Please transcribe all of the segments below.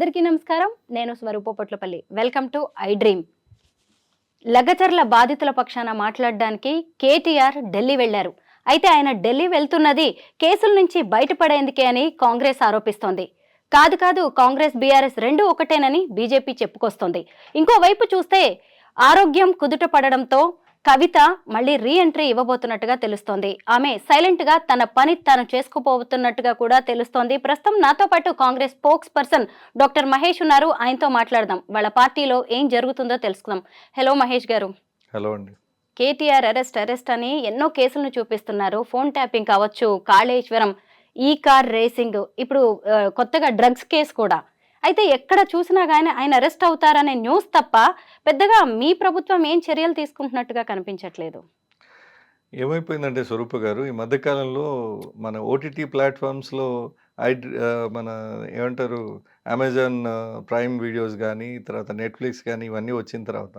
అందరికీ నమస్కారం. నేను Swarupa Potlapalli. Welcome to I dream Lagacharla బాధితుల పక్షాన మాట్లాడడానికి కేటీఆర్ ఢిల్లీ వెళ్ళారు అయితే ఆయన ఢిల్లీ వెళ్తున్నది కేసుల నుంచి బయటపడేందుకే అని కాంగ్రెస్ ఆరోపిస్తోంది. కాదు కాదు కాంగ్రెస్ బీఆర్ఎస్ రెండు ఒకటేనని బీజేపీ చెప్పుకొస్తోంది. ఇంకోవైపు చూస్తే ఆరోగ్యం కుదుట పడడంతో కవిత మళ్ళీ రీ ఎంట్రీ ఇవ్వబోతున్నట్టుగా తెలుస్తోంది. ఆమె సైలెంట్గా తన పని తాను చేసుకుపోతున్నట్టుగా కూడా తెలుస్తోంది. ప్రస్తుతం నాతో పాటు Congress spokesperson doctor Mahesh ఉన్నారు. ఆయనతో మాట్లాడదాం. వాళ్ళ పార్టీలో ఏం జరుగుతుందో తెలుసుకుందాం. హలో మహేష్ గారు. హలో అండి. కేటీఆర్ అరెస్ట్ అరెస్ట్ అని ఎన్నో కేసులను చూపిస్తున్నారు. ఫోన్ ట్యాపింగ్ కావచ్చు కాళేశ్వరం ఈ కార్ రేసింగ్ ఇప్పుడు కొత్తగా డ్రగ్స్ కేసు కూడా. అయితే ఎక్కడ చూసినా కానీ ఆయన అరెస్ట్ అవుతారనే న్యూస్ తప్ప పెద్దగా మీ ప్రభుత్వం ఏం చర్యలు తీసుకుంటున్నట్టుగా కనిపించట్లేదు. ఏమైపోయిందంటే స్వరూప గారు ఈ మధ్యకాలంలో మన ఓటీటీ ప్లాట్ఫామ్స్లో ఐ మన ఏమంటారు అమెజాన్ ప్రైమ్ వీడియోస్ కానీ తర్వాత నెట్ఫ్లిక్స్ కానీ ఇవన్నీ వచ్చిన తర్వాత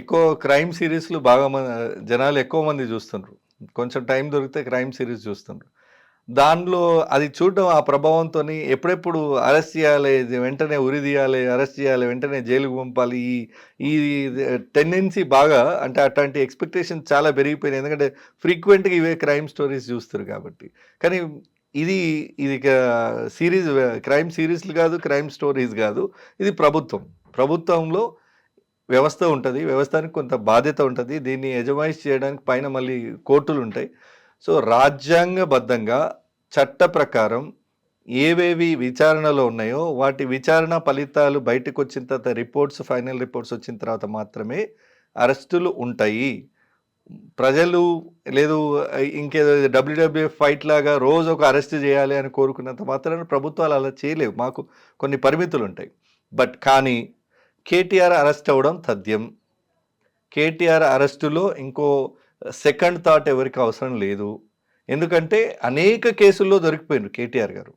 ఎక్కువ క్రైమ్ సిరీస్లు బాగా మంది జనాలు ఎక్కువ మంది చూస్తుండ్రు. కొంచెం టైం దొరికితే క్రైమ్ సిరీస్ చూస్తుండ్రు. దానిలో అది చూడడం ఆ ప్రభావంతో ఎప్పుడెప్పుడు అరెస్ట్ చేయాలి వెంటనే ఉరి తీయాలి అరెస్ట్ చేయాలి వెంటనే జైలుకు పంపాలి ఈ ఈ టెండెన్సీ బాగా అంటే అట్లాంటి ఎక్స్పెక్టేషన్ చాలా పెరిగిపోయినాయి. ఎందుకంటే ఫ్రీక్వెంట్గా ఇవే క్రైమ్ స్టోరీస్ చూస్తారు కాబట్టి. కానీ ఇది ఇది సిరీస్ క్రైమ్ సిరీస్లు కాదు క్రైమ్ స్టోరీస్ కాదు. ఇది ప్రభుత్వం. ప్రభుత్వంలో వ్యవస్థ ఉంటుంది. వ్యవస్థానికి కొంత బాధ్యత ఉంటుంది. దీన్ని యజమాయిష్ చేయడానికి పైన మళ్ళీ కోర్టులు ఉంటాయి సో రాజ్యాంగబద్ధంగా చట్ట ప్రకారం ఏవేవి విచారణలో ఉన్నాయో వాటి విచారణ ఫలితాలు బయటకు వచ్చిన తర్వాత రిపోర్ట్స్ ఫైనల్ రిపోర్ట్స్ వచ్చిన తర్వాత మాత్రమే అరెస్టులు ఉంటాయి. ప్రజలు లేదు ఇంకేదో డబ్ల్యూడబ్ల్యూఎఫ్ ఫైట్ లాగా రోజు ఒక అరెస్ట్ చేయాలి అని కోరుకున్నంత మాత్రాన ప్రభుత్వాలు అలా చేయలేవు. మాకు కొన్ని పరిమితులు ఉంటాయి. బట్ కానీ కేటీఆర్ అరెస్ట్ అవ్వడం తథ్యం. కేటీఆర్ అరెస్టులో ఇంకో సెకండ్ థాట్ ఎవరికి అవసరం లేదు. ఎందుకంటే అనేక కేసుల్లో దొరికిపోయినారు కేటీఆర్ గారు.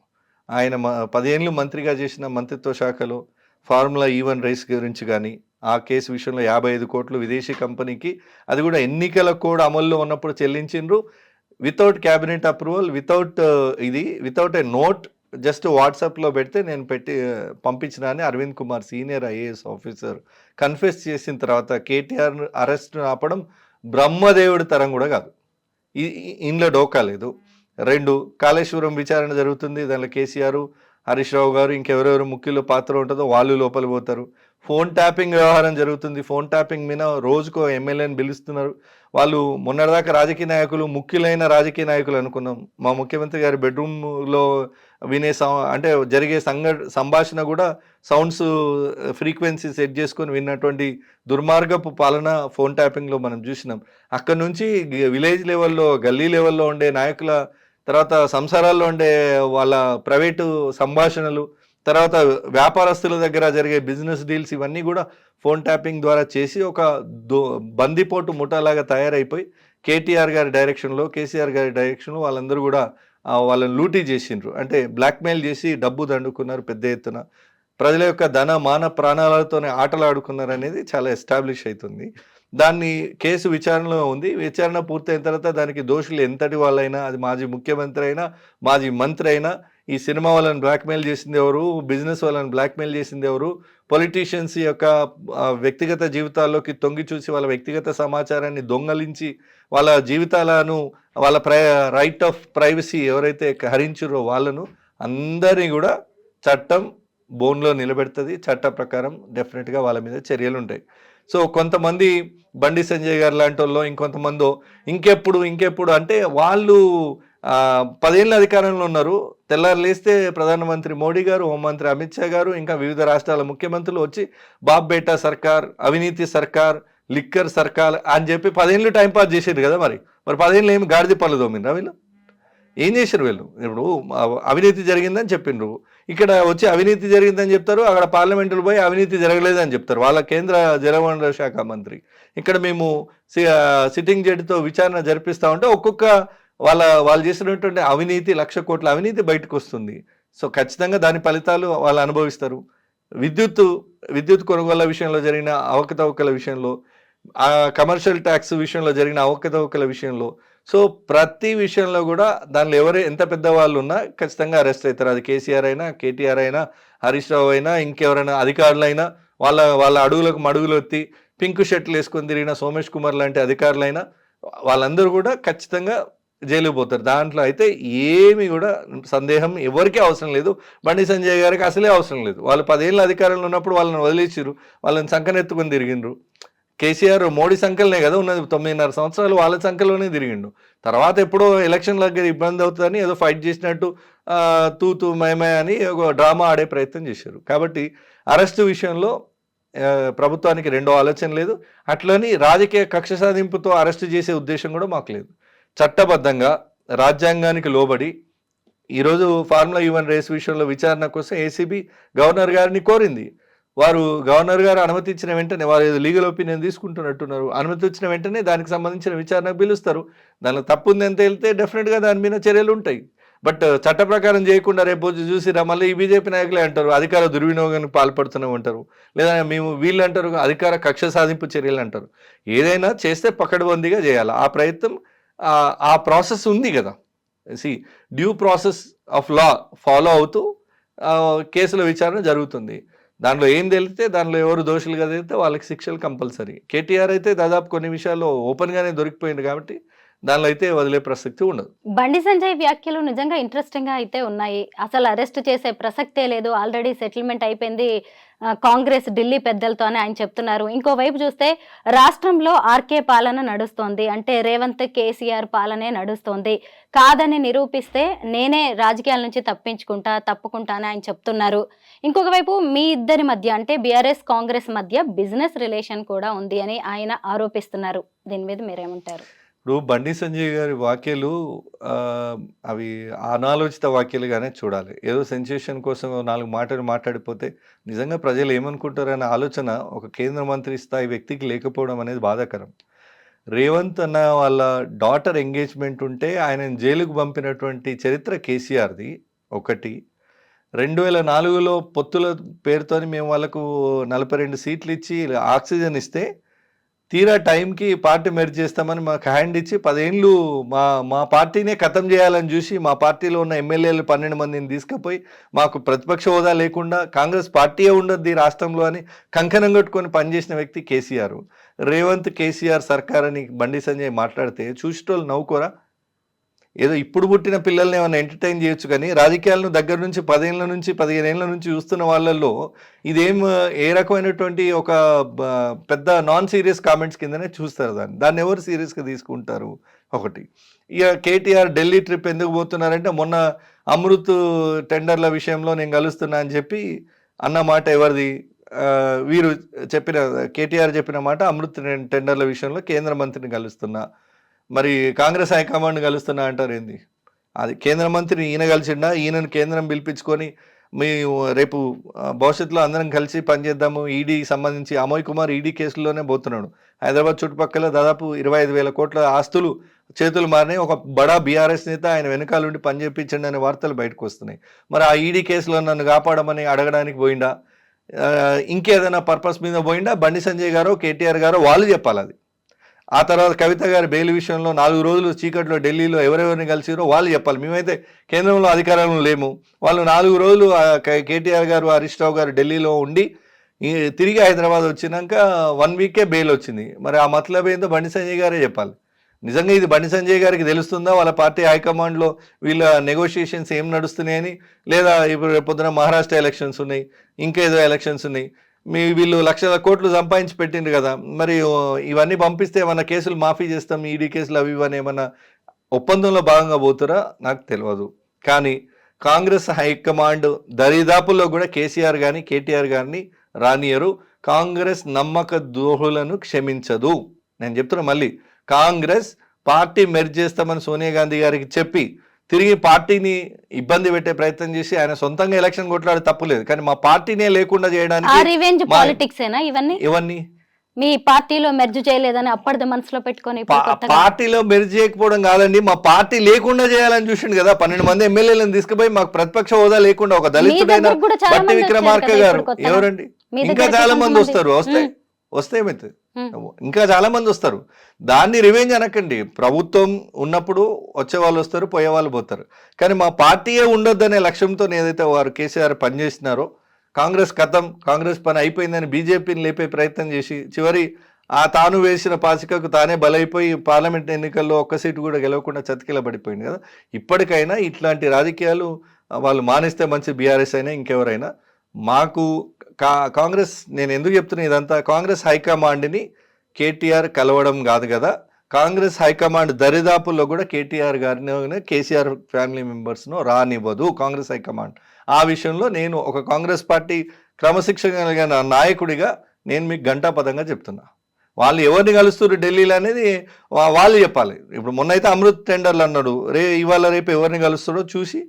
ఆయన మ పదేళ్ళు మంత్రిగా చేసిన మంత్రిత్వ శాఖలో ఫార్ములా ఈవెన్ రైస్ గురించి కానీ ఆ కేసు విషయంలో యాభై ఐదు కోట్లు విదేశీ కంపెనీకి అది కూడా ఎన్నికల కోడ్ అమల్లో ఉన్నప్పుడు చెల్లించిండ్రు. వితౌట్ క్యాబినెట్ అప్రూవల్ వితౌట్ ఇది వితౌట్ ఏ నోట్ జస్ట్ వాట్సాప్లో పెడితే నేను పెట్టి uh, పంపించిన అని Arvind Kumar senior IAS officer confess చేసిన తర్వాత కేటీఆర్ అరెస్ట్ ఆపడం బ్రహ్మదేవుడి తరం కూడా కాదు. ఇంట్లో ఇందులో డోకా లేదు. రెండు కాళేశ్వరం విచారణ జరుగుతుంది. దానిలో కేసీఆర్ హరీష్ రావు గారు ఇంకెవరెవరు ముఖ్యుల పాత్ర ఉంటుందో వాళ్ళు లోపల పోతారు. ఫోన్ ట్యాపింగ్ వ్యవహారం జరుగుతుంది. ఫోన్ ట్యాపింగ్ మీద రోజుకో ఎమ్మెల్యేని పిలుస్తున్నారు. వాళ్ళు మొన్నటిదాకా రాజకీయ నాయకులు ముఖ్యులైన రాజకీయ నాయకులు అనుకున్నాం. మా ముఖ్యమంత్రి గారి బెడ్రూమ్లో వినే సం అంటే జరిగే సంఘ సంభాషణ కూడా సౌండ్స్ ఫ్రీక్వెన్సీ సెట్ చేసుకొని విన్నటువంటి దుర్మార్గపు పాలన ఫోన్ ట్యాపింగ్లో మనం చూసినాం. అక్కడ నుంచి విలేజ్ లెవెల్లో గల్లీ లెవెల్లో ఉండే నాయకుల తర్వాత సంసారాల్లో ఉండే వాళ్ళ ప్రైవేటు సంభాషణలు తర్వాత వ్యాపారస్తుల దగ్గర జరిగే బిజినెస్ డీల్స్ ఇవన్నీ కూడా ఫోన్ ట్యాపింగ్ ద్వారా చేసి ఒక దో బందిపోటు ముఠాలాగా తయారైపోయి కేటీఆర్ గారి డైరెక్షన్లో కేసీఆర్ గారి డైరెక్షన్లో వాళ్ళందరూ కూడా వాళ్ళని లూటీ చేసిండ్రు. అంటే బ్లాక్మెయిల్ చేసి డబ్బు దండుకున్నారు పెద్ద ఎత్తున. ప్రజల యొక్క ధన మాన ప్రాణాలతోనే ఆటలు ఆడుకున్నారు అనేది చాలా ఎస్టాబ్లిష్ అవుతుంది దాన్ని కేసు విచారణలో ఉంది. విచారణ పూర్తయిన తర్వాత దానికి దోషులు ఎంతటి వాళ్ళైనా అది మాజీ ముఖ్యమంత్రి అయినా మాజీ మంత్రి అయినా ఈ సినిమా వాళ్ళని బ్లాక్మెయిల్ చేసింది ఎవరు? బిజినెస్ వాళ్ళని బ్లాక్మెయిల్ చేసింది ఎవరు? పొలిటీషియన్స్ యొక్క వ్యక్తిగత జీవితాల్లోకి తొంగి చూసి వాళ్ళ వ్యక్తిగత సమాచారాన్ని దొంగలించి వాళ్ళ జీవితాలను వాళ్ళ ప్రై రైట్ ఆఫ్ ప్రైవసీ ఎవరైతే హరించారో వాళ్ళను అందరినీ కూడా చట్టం బోన్లో నిలబెడుతుంది. చట్ట ప్రకారం డెఫినెట్గా వాళ్ళ మీద చర్యలు ఉంటాయి. సో కొంతమంది బండి సంజయ్ గారు లాంటి వాళ్ళు ఇంకొంతమందో ఇంకెప్పుడు ఇంకెప్పుడు అంటే వాళ్ళు పదేళ్ళ అధికారంలో ఉన్నారు. తెల్లారు లేస్తే ప్రధానమంత్రి మోడీ గారు హోంమంత్రి అమిత్ షా గారు ఇంకా వివిధ రాష్ట్రాల ముఖ్యమంత్రులు వచ్చి బాబ్బేటా సర్కార్ అవినీతి సర్కార్ లిక్కర్ సర్కార్ అని చెప్పి పదేళ్ళు టైం పాస్ చేసేది కదా మరి. మరి పదేళ్ళు ఏమి గాడిది పనులు తోమినరా వీళ్ళు? ఏం చేశారు వీళ్ళు? ఇప్పుడు అవినీతి జరిగిందని చెప్పిండ్రు. ఇక్కడ వచ్చి అవినీతి జరిగిందని చెప్తారు. అక్కడ పార్లమెంటులో పోయి అవినీతి జరగలేదని చెప్తారు. వాళ్ళ కేంద్ర జలవనరుల శాఖ మంత్రి. ఇక్కడ మేము సి- సిట్టింగ్ జడ్జితో విచారణ జరిపిస్తా ఉంటే ఒక్కొక్క వాళ్ళ వాళ్ళు చేసినటువంటి అవినీతి లక్ష కోట్ల అవినీతి బయటకు వస్తుంది. సో ఖచ్చితంగా దాని ఫలితాలు వాళ్ళు అనుభవిస్తారు. విద్యుత్ విద్యుత్ కొనుగోళ్ళ విషయంలో జరిగిన అవకతవకల విషయంలో ఆ కమర్షియల్ ట్యాక్స్ విషయంలో జరిగిన అవకతవకల విషయంలో. సో ప్రతి విషయంలో కూడా దానిలో ఎవరు ఎంత పెద్దవాళ్ళు ఉన్నా ఖచ్చితంగా అరెస్ట్ అవుతారు. అది కేసీఆర్ అయినా కేటీఆర్ అయినా హరీష్ రావు అయినా ఇంకెవరైనా అధికారులైనా వాళ్ళ వాళ్ళ అడుగులకు మడుగులు ఎత్తి పింక్ షర్ట్లు వేసుకొని తిరిగిన సోమేష్ కుమార్ లాంటి అధికారులైనా వాళ్ళందరూ కూడా ఖచ్చితంగా జైలుకు పోతారు. దాంట్లో అయితే ఏమి కూడా సందేహం ఎవరికీ అవసరం లేదు. బండి సంజయ్ గారికి అసలే అవసరం లేదు. వాళ్ళు పదేళ్ళ అధికారంలో ఉన్నప్పుడు వాళ్ళని వదిలేసిరు వాళ్ళని సంకనెత్తుకుని తిరిగిండ్రు. కేసీఆర్ మోడీ సంఖ్యలనే కదా ఉన్నది. తొమ్మిదిన్నర సంవత్సరాలు వాళ్ళ సంఖ్యలోనే తిరిగిండు. తర్వాత ఎప్పుడో ఎలక్షన్లకు ఇబ్బంది అవుతుందని ఏదో ఫైట్ చేసినట్టు తూతు మేమే అని ఒక డ్రామా ఆడే ప్రయత్నం చేశారు. కాబట్టి అరెస్టు విషయంలో ప్రభుత్వానికి రెండో ఆలోచన లేదు. అట్లని రాజకీయ కక్ష సాధింపుతో అరెస్టు చేసే ఉద్దేశం కూడా మాకు లేదు. చట్టబద్ధంగా రాజ్యాంగానికి లోబడి ఈరోజు ఫార్ములా యువన్ రేస్ విషయంలో విచారణ కోసం ఏసీబీ గవర్నర్ గారిని కోరింది. వారు గవర్నర్ గారు అనుమతి ఇచ్చిన వెంటనే వారు ఏదో లీగల్ ఒపీనియన్ తీసుకుంటున్నట్టున్నారు. అనుమతి ఇచ్చిన వెంటనే దానికి సంబంధించిన విచారణకు పిలుస్తారు. దానిలో తప్పు ఉంది ఎంత వెళ్తే డెఫినెట్గా దాని మీద చర్యలు ఉంటాయి. బట్ చట్ట ప్రకారం చేయకుండా రేపు వచ్చి చూసిరా మళ్ళీ ఈ బీజేపీ నాయకులే అంటారు అధికార దుర్వినియోగానికి పాల్పడుతూనే ఉంటారు లేదా మేము వీళ్ళు అంటారు అధికార కక్ష సాధింపు చర్యలు అంటారు. ఏదైనా చేస్తే పకడ్బందీగా చేయాలి. ఆ ప్రయత్నం ఆ- ప్రాసెస్ ఉంది కదా. C due process of law follow అవుతూ కేసుల విచారణ జరుగుతుంది. దాంట్లో ఏం తెలిస్తే దాంట్లో ఎవరు దోషులుగా తెలిస్తే వాళ్ళకి శిక్షలు కంపల్సరీ. కేటీఆర్ అయితే దాదాపు కొన్ని విషయాల్లో ఓపెన్గానే దొరికిపోయింది కాబట్టి దానిలో అయితే వదిలే ప్రసక్తి ఉండదు. బండి సంజయ్ వ్యాఖ్యలు నిజంగా ఇంట్రెస్టింగ్గా అయితే ఉన్నాయి. అసలు అరెస్ట్ చేసే ప్రసక్తే లేదు. ఆల్రెడీ సెటిల్మెంట్ అయిపోయింది. కాంగ్రెస్ ఢిల్లీ పెద్దలతో అని ఆయన చెప్తున్నారు. ఇంకోవైపు చూస్తే రాష్ట్రంలో ఆర్కే పాలన నడుస్తోంది. అంటే రేవంత్ కేసీఆర్ పాలనే నడుస్తోంది. కాదని నిరూపిస్తే నేనే రాజకీయాల నుంచి తప్పించుకుంటా తప్పుకుంటా అని ఆయన చెప్తున్నారు. ఇంకొక వైపు మీ ఇద్దరి మధ్య అంటే బీఆర్ఎస్ కాంగ్రెస్ మధ్య బిజినెస్ రిలేషన్ కూడా ఉంది అని ఆయన ఆరోపిస్తున్నారు. దీని మీద మీరేమంటారు? ఇప్పుడు బండి సంజయ్ గారి వాక్యాలు అవి అనాలోచిత వాక్యాలుగానే చూడాలి. ఏదో సెన్సేషన్ కోసం నాలుగు మాటలు మాట్లాడిపోతే నిజంగా ప్రజలు ఏమనుకుంటారనే ఆలోచన ఒక కేంద్ర మంత్రి స్థాయి వ్యక్తికి లేకపోవడం అనేది బాధాకరం. రేవంత్ అన్న వాళ్ళ డాటర్ ఎంగేజ్మెంట్ ఉంటే ఆయన జైలుకు పంపినటువంటి చరిత్ర కేసీఆర్ది ఒకటి. రెండు వేల నాలుగులో పొత్తుల పేరుతోని మేము వాళ్ళకు నలభై రెండు సీట్లు ఇచ్చి ఆక్సిజన్ ఇస్తే తీరా టైంకి పార్టీ మెర్జ్ చేస్తామని మాకు హ్యాండ్ ఇచ్చి పదేళ్ళు మా మా పార్టీనే ఖతం చేయాలని చూసి మా పార్టీలో ఉన్న ఎమ్మెల్యేలు పన్నెండు మందిని తీసుకుపోయి మాకు ప్రతిపక్ష హోదా లేకుండా కాంగ్రెస్ పార్టీయే ఉండద్ది ఈ రాష్ట్రంలో అని కంకణం కట్టుకొని పనిచేసిన వ్యక్తి కేసీఆర్. రేవంత్ కేసీఆర్ సర్కార్ అని బండి సంజయ్ మాట్లాడితే చూసేటోళ్ళు నవ్వుకోరా? ఏదో ఇప్పుడు పుట్టిన పిల్లల్ని ఏమైనా ఎంటర్టైన్ చేయొచ్చు కానీ రాజకీయాలను దగ్గర నుంచి పదేళ్ళ నుంచి పదిహేను ఏళ్ళ నుంచి చూస్తున్న వాళ్ళల్లో ఇదేం ఏ రకమైనటువంటి ఒక బ- పెద్ద నాన్ సీరియస్ కామెంట్స్ కిందనే చూస్తారు దాన్ని. దాన్ని ఎవరు సీరియస్గా తీసుకుంటారు? ఒకటి. ఇక కేటీఆర్ ఢిల్లీ ట్రిప్ ఎందుకు పోతున్నారంటే మొన్న అమృత్ టెండర్ల విషయంలో నేను కలుస్తున్నా అని చెప్పి అన్న మాట ఎవరిది? వీరు చెప్పిన కేటీఆర్ చెప్పిన మాట అమృత్ టెండర్ల విషయంలో కేంద్ర మంత్రిని కలుస్తున్నా. మరి కాంగ్రెస్ హైకమాండ్ కలుస్తున్నా అంటారు ఏంది? అది కేంద్ర మంత్రిని ఈయన కలిసిండా? ఈయనను కేంద్రం పిలిపించుకొని మీ రేపు భవిష్యత్తులో అందరం కలిసి పనిచేద్దాము ఈడీ సంబంధించి అమోయ్ కుమార్ ఈడీ కేసుల్లోనే పోతున్నాడు. హైదరాబాద్ చుట్టుపక్కల దాదాపు ఇరవై ఐదు వేల కోట్ల ఆస్తులు చేతులు మారినాయి. ఒక బడా బీఆర్ఎస్ నేత ఆయన వెనకాల ఉండి పని చేయించండి అనే వార్తలు బయటకు వస్తున్నాయి. మరి ఆ ఈడీ కేసులో నన్ను కాపాడమని అడగడానికి పోయిండా? ఇంకేదైనా పర్పస్ మీద పోయిండా? బండి సంజయ్ గారు కేటీఆర్ గారు వాళ్ళు చెప్పాలి అది. ఆ తర్వాత కవిత గారి బెయిల్ విషయంలో నాలుగు రోజులు చీకట్లో ఢిల్లీలో ఎవరెవరిని కలిసిరో వాళ్ళు చెప్పాలి. మేమైతే కేంద్రంలో అధికారంలో లేము. వాళ్ళు నాలుగు రోజులు కేటీఆర్ గారు హరీష్ రావు గారు ఢిల్లీలో ఉండి తిరిగి హైదరాబాద్ వచ్చినాక వన్ వీకే బెయిల్ వచ్చింది. మరి ఆ మతలబ్ ఏందో బండి సంజయ్ గారే చెప్పాలి. నిజంగా ఇది బండి సంజయ్ గారికి తెలుస్తుందా? వాళ్ళ పార్టీ హైకమాండ్లో వీళ్ళ నెగోషియేషన్స్ ఏం నడుస్తున్నాయని? లేదా ఇప్పుడు రేపు పొద్దున మహారాష్ట్ర ఎలక్షన్స్ ఉన్నాయి ఇంకా ఏదో ఎలక్షన్స్ ఉన్నాయి. మీ వీళ్ళు లక్షల కోట్లు సంపాదించి పెట్టిండ్రు కదా. మరి ఇవన్నీ పంపిస్తే ఏమన్నా కేసులు మాఫీ చేస్తాం ఈడీ కేసులు అవి ఇవన్నీ ఏమన్నా ఒప్పందంలో భాగంగా పోతారా? నాకు తెలియదు కానీ కాంగ్రెస్ హైకమాండ్ దరిదాపుల్లో కూడా కేసీఆర్ కానీ కేటీఆర్ గారిని రానియరు. కాంగ్రెస్ నమ్మక దోహులను క్షమించదు. నేను చెప్తున్నా మళ్ళీ కాంగ్రెస్ పార్టీ మెర్జ్ చేస్తామని సోనియా గాంధీ గారికి చెప్పి తిరిగి పార్టీని ఇబ్బంది పెట్టే ప్రయత్నం చేసి ఆయన సొంతంగా ఎలక్షన్ కొట్లాడే తప్పులేదు. కానీ మా పార్టీనే లేకుండా చేయడానికి పాలిటిక్స్ ఇవన్నీ? ఇవన్నీ. మీ పార్టీలో మెర్జ్ చేయలేదని అప్పటిది మనసులో పెట్టుకొని పార్టీలో మెరిజ్ చేయకపోవడం కాదండి మా పార్టీ లేకుండా చేయాలని చూసిండు కదా. పన్నెండు మంది ఎమ్మెల్యేలను తీసుకుపోయి మాకు ప్రతిపక్ష హోదా లేకుండా ఒక దళితుడైన బట్టి విక్రమార్క గారు. ఎవరండి? ఇంకా చాలా మంది వస్తారు వస్తే వస్తే ఏమైతుంది? ఉమ్. ఇంకా చాలా మంది వస్తారు. దాన్ని రివెంజ్ అనకండి. ప్రభుత్వం ఉన్నప్పుడు వచ్చే వాళ్ళు వస్తారు పోయే వాళ్ళు పోతారు. కానీ మా పార్టీయే ఉండొద్దనే లక్ష్యంతో ఏదైతే వారు కేసీఆర్ పనిచేసినారో కాంగ్రెస్ కథం కాంగ్రెస్ పని అయిపోయిందని బీజేపీని లేపే ప్రయత్నం చేసి చివరి ఆ తాను వేసిన పాచికకు తానే బలైపోయి పార్లమెంట్ ఎన్నికల్లో ఒక్క సీటు కూడా గెలవకుండా చతికిల పడిపోయింది కదా. ఇప్పటికైనా ఇట్లాంటి రాజకీయాలు వాళ్ళు మానేస్తే మంచి బీఆర్ఎస్ అయినా ఇంకెవరైనా. మాకు కా కాంగ్రెస్ నేను ఎందుకు చెప్తున్నా ఇదంతా? కాంగ్రెస్ హైకమాండ్ని కేటీఆర్ కలవడం కాదు కదా. కాంగ్రెస్ హైకమాండ్ దరిదాపుల్లో కూడా కేటీఆర్ గారిని కేసీఆర్ ఫ్యామిలీ మెంబర్స్ను రానివ్వదు కాంగ్రెస్ హైకమాండ్. ఆ విషయంలో నేను ఒక కాంగ్రెస్ పార్టీ క్రమశిక్షణ కలిగిన నాయకుడిగా నేను మీకు ఘంటాపదంగా చెప్తున్నా. వాళ్ళు ఎవరిని కలుస్తారు ఢిల్లీలో అనేది వాళ్ళు చెప్పాలి. ఇప్పుడు మొన్న అయితే అమృత్ టెండర్లు అన్నాడు. రే ఇవాళ రేపు ఎవరిని కలుస్తాడో చూసి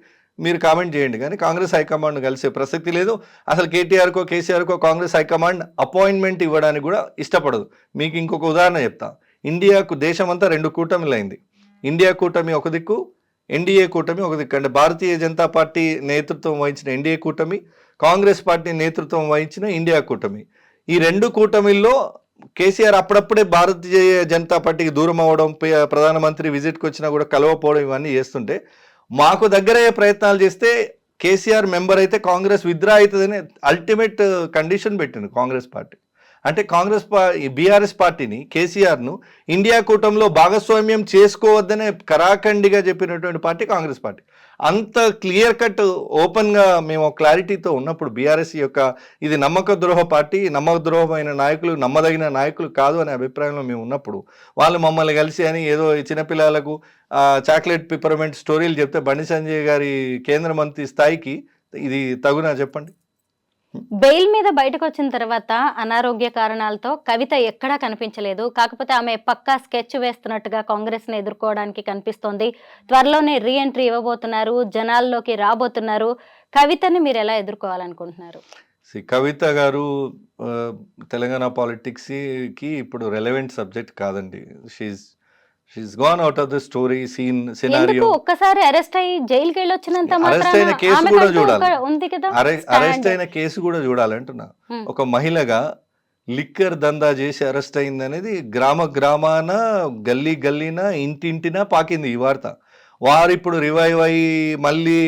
మీరు కామెంట్ చేయండి. కానీ కాంగ్రెస్ హైకమాండ్ కలిసే ప్రసక్తి లేదు. అసలు కేటీఆర్కో కేసీఆర్కో కాంగ్రెస్ హైకమాండ్ అపాయింట్మెంట్ ఇవ్వడానికి కూడా ఇష్టపడదు. మీకు ఇంకొక ఉదాహరణ చెప్తా. ఇండియాకు దేశమంతా రెండు కూటమిలైంది. ఇండియా కూటమి ఒక దిక్కు ఎన్డీఏ కూటమి ఒక దిక్కు. అంటే భారతీయ జనతా పార్టీ నేతృత్వం వహించిన ఎన్డీఏ కూటమి కాంగ్రెస్ పార్టీ నేతృత్వం వహించిన ఇండియా కూటమి. ఈ రెండు కూటమిల్లో కేసీఆర్ అప్పుడప్పుడే భారతీయ జనతా పార్టీకి దూరం అవ్వడం ప్రధానమంత్రి విజిట్కి వచ్చినా కూడా కలవపోవడం ఇవన్నీ చేస్తుంటే మాకు దగ్గరయ్యే ప్రయత్నాలు చేస్తే కేసీఆర్ మెంబర్ అయితే కాంగ్రెస్ విత్డ్రా అవుతుందని అల్టిమేట్ కండిషన్ పెట్టింది కాంగ్రెస్ పార్టీ. అంటే కాంగ్రెస్ పా బీఆర్ఎస్ పార్టీని కేసీఆర్ను ఇండియా కూటమిలో భాగస్వామ్యం చేసుకోవద్దనే కరాఖండిగా చెప్పినటువంటి పార్టీ కాంగ్రెస్ పార్టీ. అంత క్లియర్ కట్ ఓపెన్గా మేము క్లారిటీతో ఉన్నప్పుడు బీఆర్ఎస్ యొక్క ఇది నమ్మక ద్రోహ పార్టీ నమ్మక ద్రోహమైన నాయకులు నమ్మదగిన నాయకులు కాదు అనే అభిప్రాయంలో మేము ఉన్నప్పుడు వాళ్ళు మమ్మల్ని కలిసి అని ఏదో చిన్నపిల్లలకు చాక్లెట్ పిపర్మెంట్ స్టోరీలు చెప్తే బండి సంజయ్ గారి కేంద్ర మంత్రి స్థాయికి ఇది తగునా చెప్పండి? బెయిల్ మీద బయటకు వచ్చిన తర్వాత అనారోగ్య కారణాలతో కవిత ఎక్కడా కనిపించలేదు. కాకపోతే ఆమె పక్కా స్కెచ్ వేస్తున్నట్టుగా కాంగ్రెస్ని ఎదుర్కోవడానికి కనిపిస్తోంది. త్వరలోనే రీ ఎంట్రీ ఇవ్వబోతున్నారు. జనాల్లోకి రాబోతున్నారు. కవితని మీరు ఎలా ఎదుర్కోవాలనుకుంటున్నారు? కవిత గారు తెలంగాణ పాలిటిక్స్కి ఇప్పుడు రెలవెంట్ సబ్జెక్ట్ కాదండి. She she's gone out of the story scene scenario ఒక్కసారి అరెస్ట్ అయ్యి జైలుకి వెళ్ళొచ్చినంత Arrest అయిన కేసు కూడా ఒక చూడాలి. ఉంది కదా? అరెస్ట్. అయిన కేసు కూడా చూడాలంటున్నా. ఒక మహిళగా లిక్కర్ దందా చేసి అరెస్ట్ అయింది అనేది గ్రామ గ్రామాన గల్లీ గల్లీన ఇంటింటిన పాకింది ఈ వార్త. వారు ఇప్పుడు రివైవ్ అయ్యి మళ్ళీ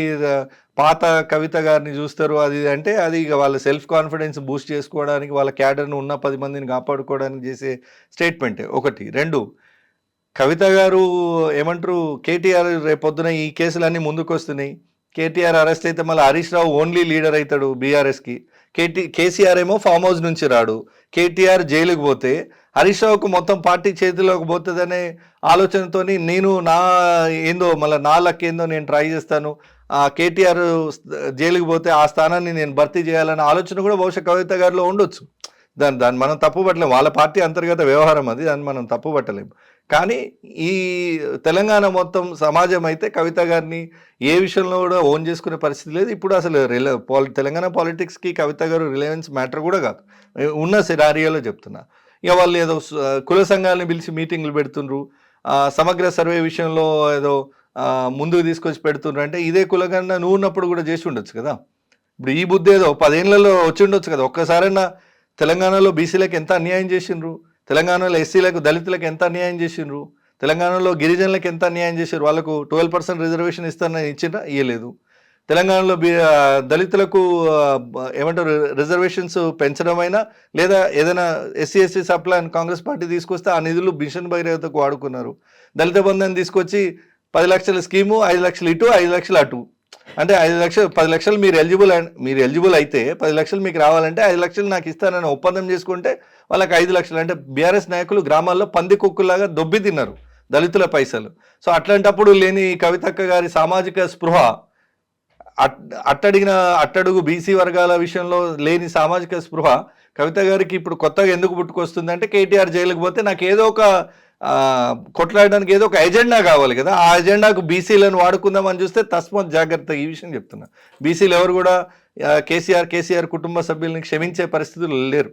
పాత కవిత గారిని చూస్తారు అది అంటే అది ఇక వాళ్ళ సెల్ఫ్ కాన్ఫిడెన్స్ బూస్ట్ చేసుకోవడానికి వాళ్ళ క్యాడర్ను ఉన్న పది మందిని కాపాడుకోవడానికి చేసే స్టేట్మెంటే ఒకటి. రెండు. కవిత గారు ఏమంటారు కేటీఆర్ రేపొద్దున ఈ కేసులన్నీ ముందుకు వస్తున్నాయి కేటీఆర్ అరెస్ట్ అయితే మళ్ళీ హరీష్ రావు ఓన్లీ లీడర్ అవుతాడు బీఆర్ఎస్కి. కేటీ కేసీఆర్ ఏమో ఫామ్ హౌస్ నుంచి రాడు. కేటీఆర్ జైలుకు పోతే హరీష్ రావుకు మొత్తం పార్టీ చేతిలోకి పోతుందనే ఆలోచనతో నేను నా ఏందో మళ్ళీ నా లక్ ఏందో నేను ట్రై చేస్తాను. ఆ కేటీఆర్ జైలుకి పోతే ఆ స్థానాన్ని నేను భర్తీ చేయాలనే ఆలోచన కూడా బహుశా కవిత గారిలో ఉండొచ్చు. దాన్ని దాన్ని మనం తప్పు పట్టలేం. వాళ్ళ పార్టీ అంతర్గత వ్యవహారం అది దాన్ని మనం తప్పు పట్టలేం. కానీ ఈ తెలంగాణ మొత్తం సమాజం అయితే కవిత గారిని ఏ విషయంలో కూడా ఓన్ చేసుకునే పరిస్థితి లేదు. ఇప్పుడు అసలు రిల పాలి తెలంగాణ పాలిటిక్స్కి కవిత గారు రిలవెన్స్ మ్యాటర్ కూడా కాదు. ఉన్న సినారియోలో చెప్తున్నా. ఇక వాళ్ళు ఏదో కుల సంఘాలను పిలిచి మీటింగ్లు పెడుతుండ్రు. సమగ్ర సర్వే విషయంలో ఏదో ముందుకు తీసుకొచ్చి పెడుతుండ్రు అంటే ఇదే కులగన్న నువ్వు ఉన్నప్పుడు కూడా చేసి ఉండొచ్చు కదా. ఇప్పుడు ఈ బుద్ధి ఏదో పదేళ్ళలో వచ్చి ఉండొచ్చు కదా. ఒక్కసారైనా తెలంగాణలో బీసీలకు ఎంత అన్యాయం చేసిండ్రు? తెలంగాణలో ఎస్సీలకు దళితులకు ఎంత అన్యాయం చేసిండ్రు? తెలంగాణలో గిరిజనులకు ఎంత అన్యాయం చేశారు వాళ్ళకు ట్వెల్వ్ పర్సెంట్ రిజర్వేషన్ ఇస్తానని ఇచ్చిండ్రా? ఇయ్యలేదు. తెలంగాణలో దళితులకు ఏమంటారు రిజర్వేషన్స్ పెంచడమైనా లేదా ఏదైనా ఎస్సీ ఎస్టీ సప్లై అని కాంగ్రెస్ పార్టీ తీసుకొస్తే ఆ నిధులు మిషన్ భగీరథకు వాడుకున్నారు. దళిత బంధాన్ని తీసుకొచ్చి పది లక్షల స్కీము ఐదు లక్షలు ఇటు ఐదు లక్షలు అటు. అంటే ఐదు లక్షలు పది లక్షలు మీరు ఎలిజిబుల్ మీరు ఎలిజిబుల్ అయితే పది లక్షలు మీకు రావాలంటే ఐదు లక్షలు నాకు ఇస్తానని ఒప్పందం చేసుకుంటే వాళ్ళకి ఐదు లక్షలు. అంటే బీఆర్ఎస్ నాయకులు గ్రామాల్లో పంది కుక్కులాగా దొబ్బి తిన్నారు దళితుల పైసలు. సో అట్లాంటప్పుడు లేని కవితక్క గారి సామాజిక స్పృహ అట్ అట్టడిగిన అట్టడుగు బీసీ వర్గాల విషయంలో లేని సామాజిక స్పృహ కవిత గారికి ఇప్పుడు కొత్తగా ఎందుకు పుట్టుకొస్తుంది అంటే కేటీఆర్ జైలుకు పోతే నాకు ఏదో ఒక కొట్లాడడానికి ఏదో ఒక ఎజెండా కావాలి కదా. ఆ ఎజెండాకు బీసీలను వాడుకుందామని చూస్తే తస్మాత్ జాగ్రత్త ఈ విషయం చెప్తున్నా. బీసీలు ఎవరు కూడా కేసీఆర్ కేసీఆర్ కుటుంబ సభ్యుల్ని క్షమించే పరిస్థితులు లేరు.